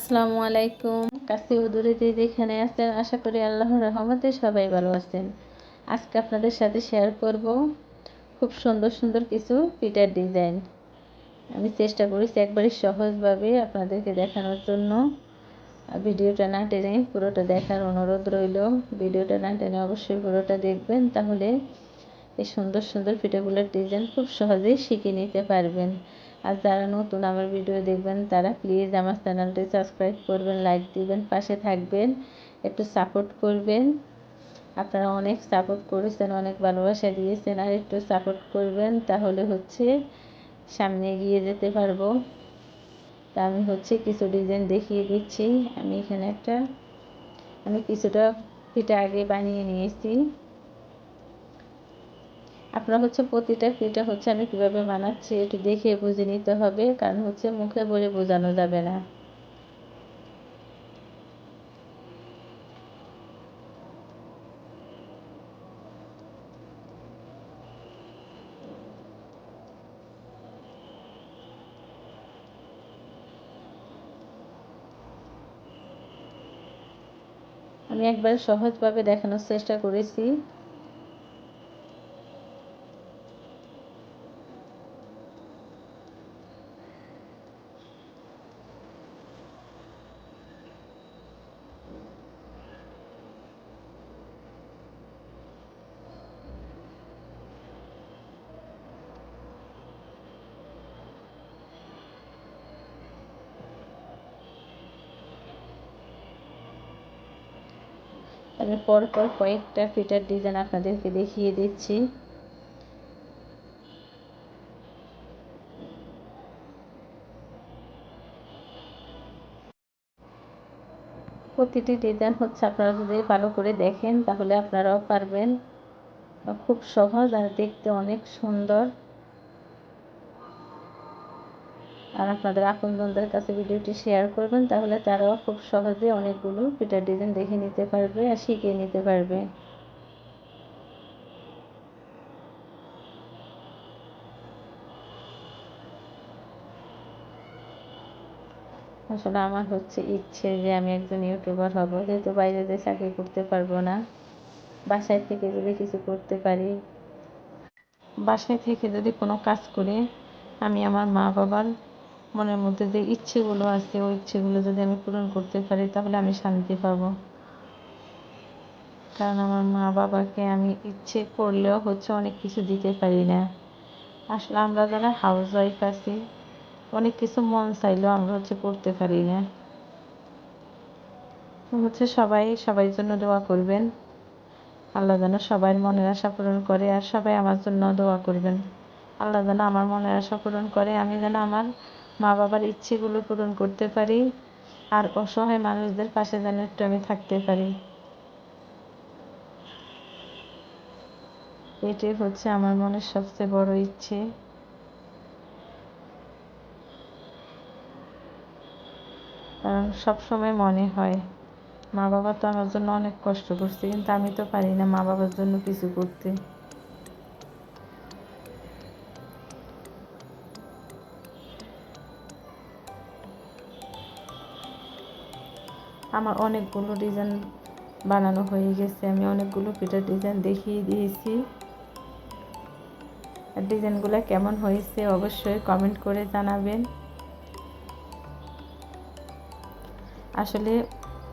আসসালামু আলাইকুম। কাছে দূরে যে যেখানে আছেন, আশা করি আল্লাহর রহমতে সবাই ভালো আছেন। আজকে আপনাদের সাথে শেয়ার করব খুব সুন্দর সুন্দর কিছু পিঠার ডিজাইন। আমি চেষ্টা করেছি একবারে সহজভাবে আপনাদেরকে দেখানোর জন্য। ভিডিওটা না টেনে পুরোটা দেখার অনুরোধ রইল। ভিডিওটা না টেনে অবশ্যই পুরোটা দেখবেন, তাহলে এই সুন্দর সুন্দর পিঠাগুলোর ডিজাইন খুব সহজেই শিখে নিতে পারবেন। আর যারা নতুন আমার ভিডিও দেখবেন, তারা প্লিজ আমার চ্যানেলটি সাবস্ক্রাইব করবেন লাইক দিবেন, পাশে থাকবেন, একটু সাপোর্ট করবেন। আপনারা অনেক সাপোর্ট করেছেন, অনেক ভালোবাসা দিয়েছেন, আর একটু সাপোর্ট করবেন, তাহলে হচ্ছে সামনে এগিয়ে যেতে পারব। তা আমি হচ্ছে কিছু ডিজাইন দেখিয়ে দিচ্ছি। আমি এখানে একটা, আমি কিছুটা পিঠা আগে বানিয়ে নিয়েছি। আপনারা হচ্ছে প্রতিটা পিঠা হচ্ছে আমি কীভাবে বানাচ্ছি একটু দেখে বুঝে নিতে হবে, কারণ হচ্ছে মুখে বলে বোঝানো যাবে না। আমি একবার সহজভাবে দেখানোর চেষ্টা করেছি। আমি পর পর কয়েকটা ফিটার ডিজাইন আপনাদেরকে দেখিয়ে দিচ্ছি। প্রতিটি ডিজাইন হচ্ছে আপনারা যদি ভালো করে দেখেন, তাহলে আপনারাও পারবেন। খুব সহজ আর দেখতে অনেক সুন্দর। আর আপনাদের আপনজনদের কাছে ভিডিওটি শেয়ার করবেন, তাহলে তারাও খুব সহজে অনেকগুলো পিটার ডিজাইন দেখে নিতে পারবে আর শিখে নিতে পারবে। আসলে আমার হচ্ছে ইচ্ছে যে আমি একজন ইউটিউবার হব, যেহেতু বাইরে যে চাকরি করতে পারব না, বাসায় থেকে যদি কিছু করতে পারি। বাসায় থেকে যদি কোনো কাজ করে, আমি আমার মা বাবার মনের মধ্যে যে ইচ্ছেগুলো আছে, ওই ইচ্ছেগুলো যদি আমি পূরণ করতে পারি, তাহলে আমি শান্তি পাবো। কারণ আমার মা বাবাকে আমি ইচ্ছে করলেও হচ্ছে অনেক কিছু দিতে পারি না। আসলে আমরা যারা হাউস ওয়াইফ আছি, অনেক কিছু মন চাইলেও আমরা হচ্ছে করতে পারি না। হচ্ছে সবাই সবাই জন্য দোয়া করবেন। আল্লাহ যেন সবাই মনের আশা পূরণ করে আর সবাই আমার জন্য দোয়া করবেন। আল্লাহ যেন আমার মনের আশা পূরণ করে, আমি যেন আমার মা বাবার ইচ্ছেগুলো পূরণ করতে পারি আর অসহায় মানুষদের পাশে যেন একটু আমি থাকতে পারি। এটাই হচ্ছে আমার মনের সবচেয়ে বড় ইচ্ছে। কারণ সবসময় মনে হয় মা বাবা তো আমার জন্য অনেক কষ্ট করছে, কিন্তু আমি তো পারি না মা বাবার জন্য কিছু করতে। আমার অনেকগুলো ডিজাইন বানানো হয়ে গেছে। আমি অনেকগুলো পিঠার ডিজাইন দেখিয়ে দিয়েছি। ডিজাইনগুলো কেমন হয়েছে অবশ্যই কমেন্ট করে জানাবেন। আসলে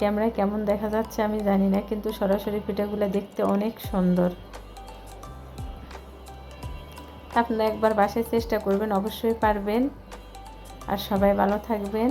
ক্যামেরা কেমন দেখা যাচ্ছে আমি জানি না, কিন্তু সরাসরি পিঠাগুলো দেখতে অনেক সুন্দর। আপনারা একবার বাসায় চেষ্টা করবেন, অবশ্যই পারবেন। আর সবাই ভালো থাকবেন।